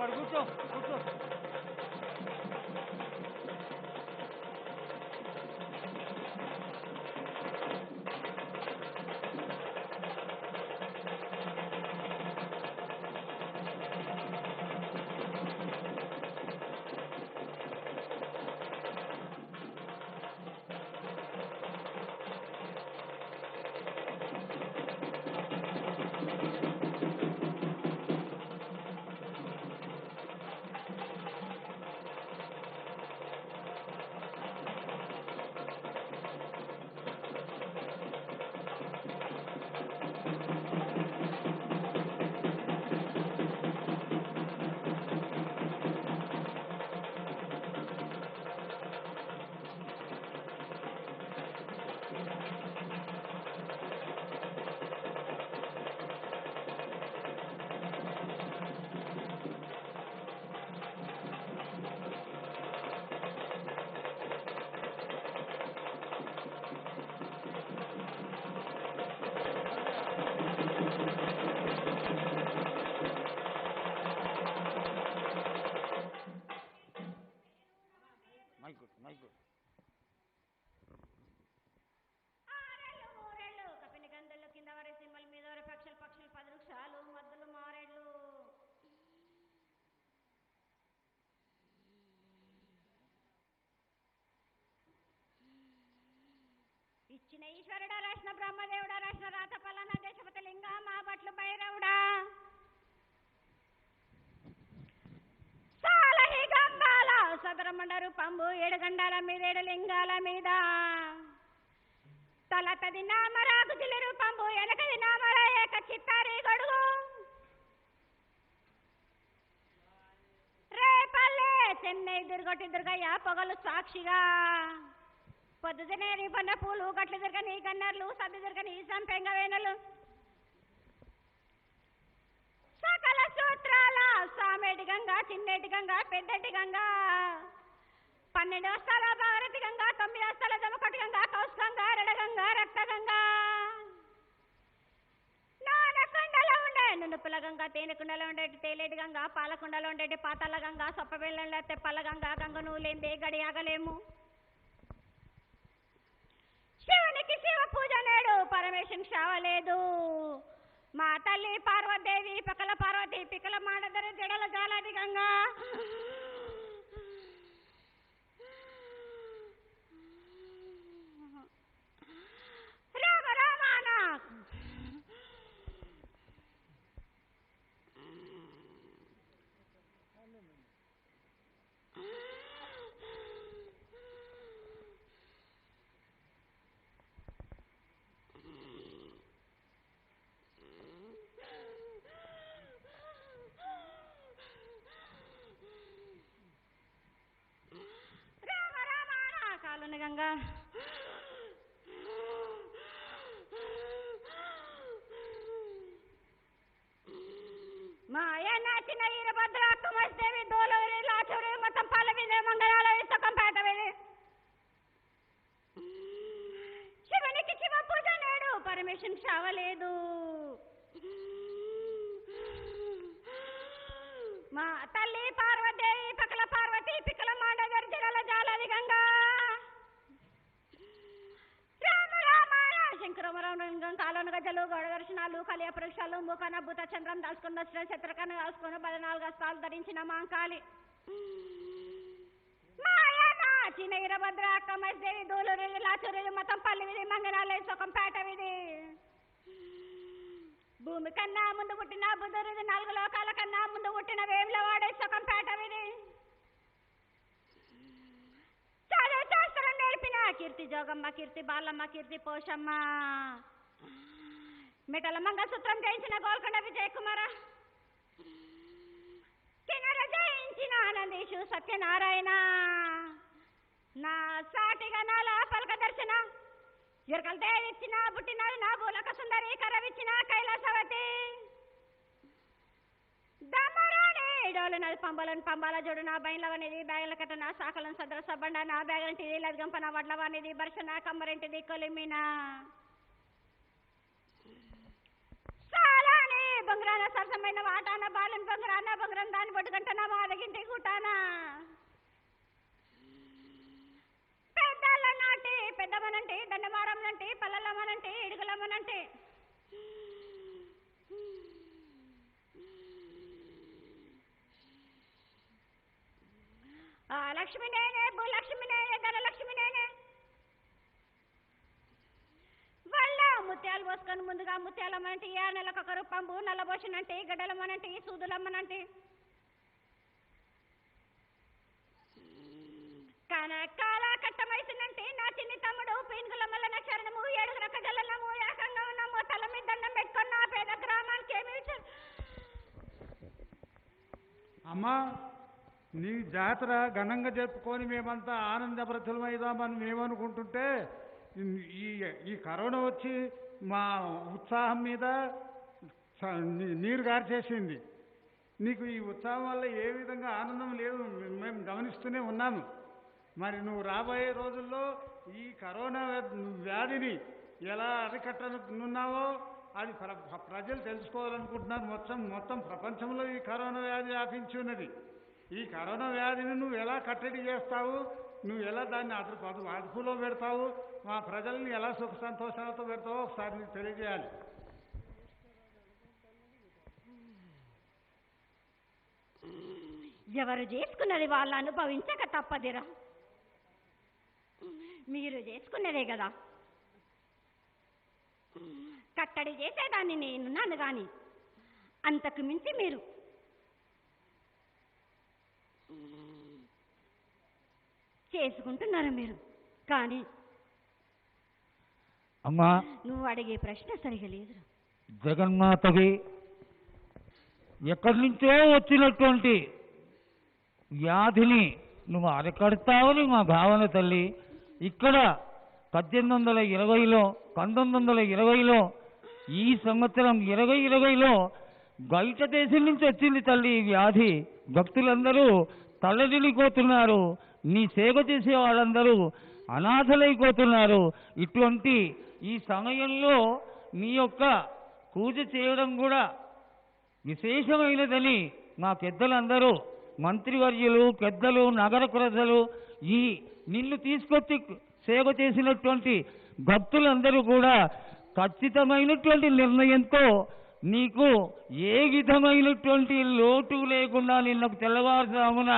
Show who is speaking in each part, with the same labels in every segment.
Speaker 1: Agora, Guto, Guto. ఇచ్చిన ఈశ్వరుడా రాసిన బ్రహ్మదేవుడా రాసిన రాత పలానా దేశపతి లింగ మా బట్లు భైరవుడా. సాలహి గంగాల రూపంబు ఏడు గండాల మీద ఏడు లింగాల మీద. తలతది నామరాకు జిల్లి రూపంబు ఎనకది నామర ఏక చిత్తారి గడుగు. రేపల్లే చెన్నై దుర్గొట్టి దుర్గయ్య పొగలు సాక్షిగా. పొద్దునే నీ పన్న పూలు గట్లు దిరగ నీ గన్నర్లు సద్దు దిరగ నీ సంపెంగ వేనలు సకల సూత్రాల సామేటి గంగా చిన్నేటి గంగా పెద్దటి గంగా. పన్నెండు వస్తాల భారతి గంగా తొమ్మిది వస్తాల జమకొట్టి గంగా కౌస్ గంగా రెడగంగా రక్త గంగా. నానకుండలో ఉండే నునుపుల గంగా తేనెకుండలో ఉండేటి తేలేటి గంగా పాలకుండలో ఉండేటి పాతాల గంగా సొప్పబెళ్ళ తెప్పల గంగా గంగ నువ్వులేందే గడియాగలేము గడి ఆగలేము శివునికి శివ పూజ నేడు పరమేశ్వరుని మా తల్లి పార్వదేవి పకల పార్వతి పికల మాడదర జడల జాలాది గంగా రామ రామానా రామ రామానా కాలుని గంగా మాయ వీరభద్ర లాచూరి మొత్తం పల్లవిదే మంగళాలవి సొక్కం పేటవిది శివునికి శివ పూజ నేడు పరమేశ్వరుని మా అత్త పార్వదేవి పకల పార్వతి పికల మాండగర్ జడల జాలది గంగా రామ రామ శంకరమరం కాలోన గజలు గౌడ దర్శనాలు కలియ పరీక్షలు మూకన భూత చంద్రం దాల్చుకుని వచ్చిన శత్రుకను దాచుకుని పద్నాలుగు అస్తాలు ధరించిన మాంకాలి మాయన చిన్న ఇరభద్ర కమస్దేవి దూలూరు లాచూరు మొత్తం పల్లి విధి మంగనాలే సుఖం పేట విధి. భూమి కన్నా ముందు పుట్టిన బుధురుది నాలుగు లోకాల కన్నా ముందు పుట్టిన వేముల వాడే సుఖం పేట విధి. కీర్తి జోగమ్మ కీర్తి బాలమ్మ కీర్తి పోషమ్మ. మిటల మంగళసూత్రం జయించిన గోల్కొండ విజయ్ కుమార కిన్నర జయించిన ఆనందీషు సత్యనారాయణ. నా సాటిగా నా పలక దర్శన. ఎరకల దేవిచ్చిన పుట్టిన నా భూలక సుందరి కరవిచ్చిన కైలాసవతి. దమరాణి డోలు నది పంబలను పంబాల జోడు నా బయలవనిది బ్యాగుల కట్ట నా శాఖలను సదర సబ్బండ నా బ్యాగంటిది లద్గంప నా వడ్లవానిది బర్ష నా కమ్మరింటిది కొలిమిన. సాలాని బొంగరాన సరసమైన వాటాన బాలన్ బొంగరాన బొంగరం దాని దాన్ని పట్టుకుంటా నా మాదగింటి కూటానా పెద్దలనంటే పెద్దమనంటే దండమారం నంటే ఇడుగులమ్మనంటే. ఇడుగులమనంటే లక్ష్మినేనే నేనే భూలక్ష్మి నేనే ధనలక్ష్మి నేనే వాళ్ళ ముత్యాలు పోసుకొని ముందుగా ముత్యాలమ్మనంటే ఏ నెలకు ఒక రూపంబు నల్లబోసినంటే గడ్డలమ్మనంటే సూదులమ్మనంటే. కనకాల కట్టమైసినంటే నా చిన్ని తమ్ముడు పీనుగులమ్మల నా చరణము ఏడుగు రక్క ఏకంగా ఉన్నాము తల మీద దండం పెట్టుకున్న పేద గ్రామానికి ఏమి
Speaker 2: అమ్మా నీ జాతర ఘనంగా జరుపుకొని మేమంతా ఆనందభ్రతులమైదామని మేమనుకుంటుంటే ఈ ఈ కరోనా వచ్చి మా ఉత్సాహం మీద స- నీరు గారిచేసింది. నీకు ఈ ఉత్సాహం వల్ల ఏ విధంగా ఆనందం లేదు మేము గమనిస్తూనే ఉన్నాము. మరి నువ్వు రాబోయే రోజుల్లో ఈ కరోనా వ్యాధిని ఎలా అరికట్టనున్నావో అది ప్ర- ప్ర- ప్రజలు తెలుసుకోవాలనుకుంటున్నారు. మొత్తం మొత్తం ప్రపంచంలో ఈ కరోనా వ్యాధి వ్యాపించి ఉన్నది. ఈ కరోనా వ్యాధిని నువ్వు ఎలా కట్టడి చేస్తావు? నువ్వు ఎలా దాన్ని అదుపు అదుపులో పెడతావు? మా ప్రజల్ని ఎలా సుఖ సంతోషాలతో పెడతావో ఒకసారి నీకు తెలియజేయాలి.
Speaker 1: ఎవరు చేసుకున్నది వాళ్ళు అనుభవించక తప్పదిరా. మీరు చేసుకున్నదే కదా. కట్టడి చేసేదాన్ని నేనున్నాను కానీ అంతకు మించి మీరు చేసుకుంటున్నారు మీరు? కానీ
Speaker 3: అమ్మా.
Speaker 1: నువ్వు అడిగే ప్రశ్న సరిగా లేదురా.
Speaker 3: జగన్మాతకి ఎక్కడి నుంచో వచ్చినటువంటి వ్యాధిని నువ్వు అరికడతావని మా భావన తల్లి. ఇక్కడ పద్దెనిమిది వందల ఇరవైలో పంతొమ్మిది వందల ఇరవైలో ఈ సంవత్సరం ఇరవై ఇరవైలో బయట దేశం నుంచి వచ్చింది తల్లి ఈ వ్యాధి. భక్తులందరూ తలదిలిపోతున్నారు. నీ సేవ చేసే వాళ్ళందరూ అనాథలైపోతున్నారు. ఇటువంటి ఈ సమయంలో నీ యొక్క పూజ చేయడం కూడా విశేషమైనదని మా పెద్దలందరూ మంత్రివర్యులు పెద్దలు నగర ప్రజలు ఈ నిన్ను తీసుకొచ్చి సేవ చేసినటువంటి భక్తులందరూ కూడా ఖచ్చితమైనటువంటి నిర్ణయంతో నీకు ఏ విధమైనటువంటి లోటు లేకుండా నిన్నకు తెల్లవారుజామున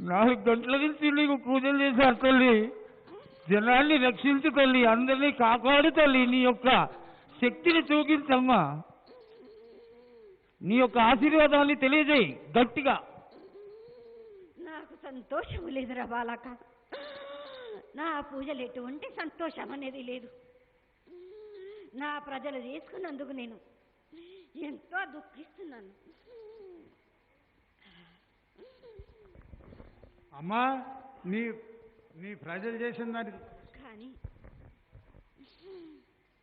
Speaker 3: నాలుగు గంటల నుంచి నీకు పూజలు చేశారు తల్లి. జనాన్ని రక్షించు తల్లి అందరినీ కాపాడు తల్లి నీ యొక్క శక్తిని చూపించమ్మా. నీ యొక్క ఆశీర్వాదాన్ని తెలియజేయి గట్టిగా.
Speaker 1: నాకు సంతోషం లేదురా బాలక. నా పూజలు ఎటువంటి సంతోషం అనేది లేదు. నా ప్రజలు చేసుకున్నందుకు నేను ఎంతో దుఃఖిస్తున్నాను.
Speaker 2: అమ్మా నీ నీ ప్రజలు చేసిన దానికి
Speaker 1: కానీ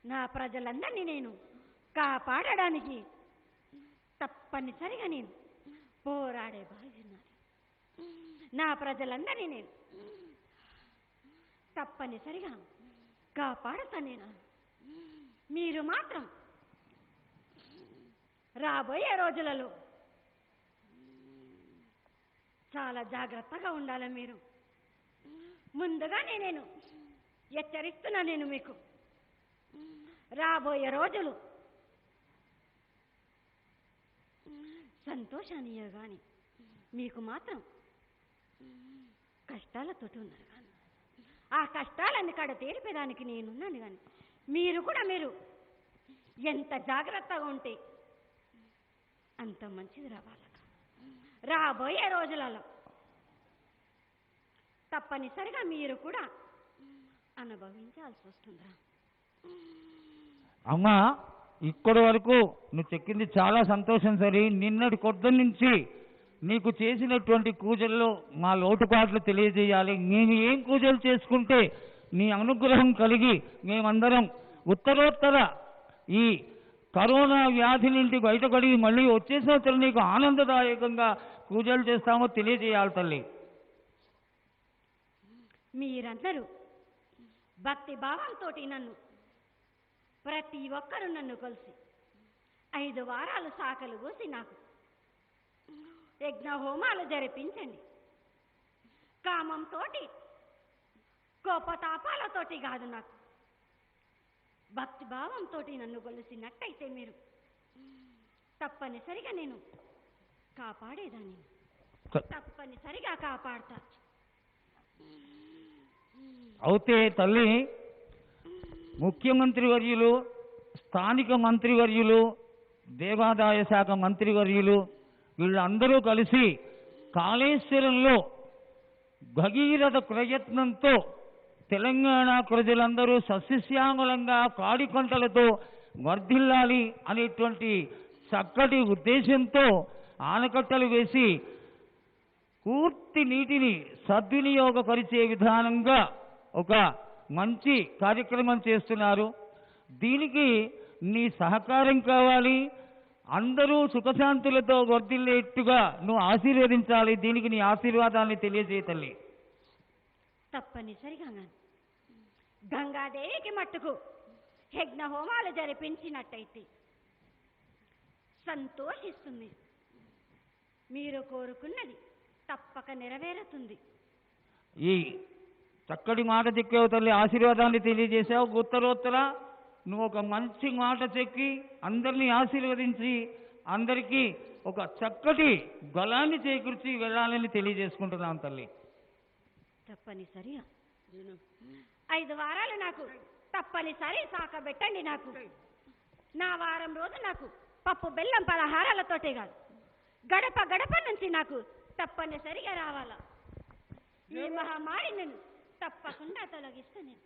Speaker 1: నా ప్రజలందరినీ నేను కాపాడడానికి తప్పనిసరిగా నేను పోరాడే బాగున్నాను నా ప్రజలందరినీ నేను తప్పనిసరిగా కాపాడుతా నేను. మీరు మాత్రం రాబోయే రోజులలో చాలా జాగ్రత్తగా ఉండాలి మీరు. ముందుగానే నేను హెచ్చరిస్తున్నా నేను మీకు. రాబోయే రోజులు సంతోషాన్ని కానీ మీకు మాత్రం కష్టాలతోటి ఉన్నారు కానీ ఆ కష్టాలన్నీ కాడ తేలిపేదానికి నేనున్నాను కానీ మీరు కూడా మీరు. ఎంత జాగ్రత్తగా ఉంటే అంత మంచిది రా రాబోయే రోజులలో తప్పనిసరిగా మీరు కూడా అనుభవించాల్సి వస్తుందిరా.
Speaker 3: అమ్మా ఇక్కడి వరకు నువ్వు చెక్కింది చాలా సంతోషం సరి. నిన్నటి కొద్ది నుంచి నీకు చేసినటువంటి పూజల్లో మా లోటుపాట్లు తెలియజేయాలి. నేను ఏం పూజలు చేసుకుంటే నీ అనుగ్రహం కలిగి మేమందరం ఉత్తరోత్తర. ఈ కరోనా వ్యాధి నుండి బయటపడి మళ్ళీ వచ్చే సంవత్సరం నీకు ఆనందదాయకంగా పూజలు చేస్తామో తెలియజేయాలి తల్లి.
Speaker 1: మీరందరూ భక్తి భావంతో నన్ను ప్రతి ఒక్కరూ నన్ను కలిసి ఐదు వారాలు సాకలు పోసి నాకు యజ్ఞ హోమాలు జరిపించండి. కామంతోటి కోపతాపాలతోటి కాదు నాకు. భక్తి భావంతో నన్ను గొలిసినట్టయితే మీరు. తప్పనిసరిగా నేను కాపాడేదాన్ని. తప్పనిసరిగా కాపాడతా.
Speaker 3: అయితే తల్లి ముఖ్యమంత్రి వర్యులు స్థానిక మంత్రివర్యులు దేవాదాయ శాఖ మంత్రివర్యులు వీళ్ళందరూ కలిసి కాళేశ్వరంలో భగీరథ ప్రయత్నంతో తెలంగాణ ప్రజలందరూ సస్యశ్యామలంగా కాడికొంటలతో వర్ధిల్లాలి అనేటువంటి చక్కటి ఉద్దేశంతో ఆనకట్టలు వేసి పూర్తి నీటిని సద్వినియోగపరిచే విధానంగా ఒక మంచి కార్యక్రమం చేస్తున్నారు. దీనికి నీ సహకారం కావాలి. అందరూ సుఖశాంతులతో వర్ధిల్లేట్టుగా నువ్వు ఆశీర్వదించాలి. దీనికి నీ ఆశీర్వాదాన్ని తెలియజేయ తల్లి.
Speaker 1: తప్పనిసరిగా గాను. గంగాదేవికి మట్టుకు యజ్ఞ హోమాలు జరిపించినట్టయితే సంతోషిస్తుంది. మీరు కోరుకున్నది తప్పక నెరవేరుతుంది.
Speaker 3: ఈ చక్కటి మాట చెక్కావు తల్లి ఆశీర్వాదాన్ని తెలియజేశావు. ఉత్తరోత్తర నువ్వు ఒక మంచి మాట చెక్కి అందరినీ ఆశీర్వదించి అందరికీ ఒక చక్కటి బలాన్ని చేకూర్చి వెళ్ళాలని తెలియజేసుకుంటున్నాను తల్లి.
Speaker 1: తప్పనిసరిగా ఐదు వారాలు నాకు తప్పనిసరి సాకబెట్టండి నాకు. నా వారం రోజు నాకు పప్పు బెల్లం పలహారాలతోటే కాదు. గడప గడప నుంచి నాకు తప్పనిసరిగా రావాలా. ఈ మహమ్మారి నేను తప్పకుండా తొలగిస్తా నేను.